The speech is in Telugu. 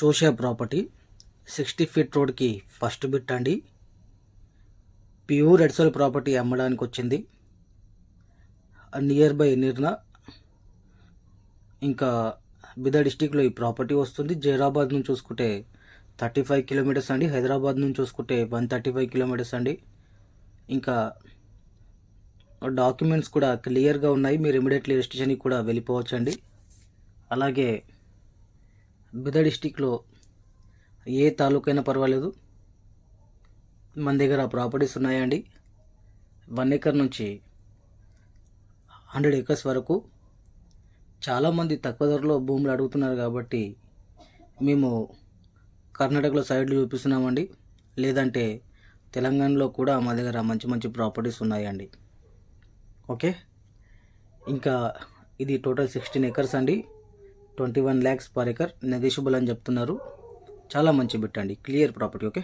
చూసే ప్రాపర్టీ సిక్స్టీ ఫీట్ రోడ్కి ఫస్ట్ బిట్ అండి. ప్యూర్ ఎడ్సల్ ప్రాపర్టీ అమ్మడానికి వచ్చింది. నియర్ బై నిర్నా ఇంకా బిదా డిస్టిక్లో ఈ ప్రాపర్టీ వస్తుంది. జైరాబాద్ నుంచి చూసుకుంటే థర్టీ ఫైవ్ కిలోమీటర్స్ అండి. హైదరాబాద్ నుంచి చూసుకుంటే వన్ థర్టీ ఫైవ్ కిలోమీటర్స్ అండి. ఇంకా డాక్యుమెంట్స్ కూడా క్లియర్గా ఉన్నాయి. మీరు ఇమీడియట్లీ రిజిస్ట్రేషన్కి కూడా వెళ్ళిపోవచ్చు అండి అలాగే బిదా డిస్టిక్లో ఏ తాలూకైనా పర్వాలేదు. మన దగ్గర ప్రాపర్టీస్ ఉన్నాయండి. వన్ ఏకర్ నుంచి హండ్రెడ్ ఏకర్స్ వరకు చాలామంది తక్కువ ధరలో భూములు అడుగుతున్నారు కాబట్టి మేము కర్ణాటకలో సైడ్లు చూపిస్తున్నామండి. లేదంటే తెలంగాణలో కూడా మా దగ్గర మంచి మంచి ప్రాపర్టీస్ ఉన్నాయండి. ఓకే? ఇంకా ఇది టోటల్ సిక్స్టీన్ ఎకర్స్ అండి. Twenty one lakhs per acre negotiable అని చెప్తున్నారు. చాలా మంచి బిట్ అండి. Clear property okay?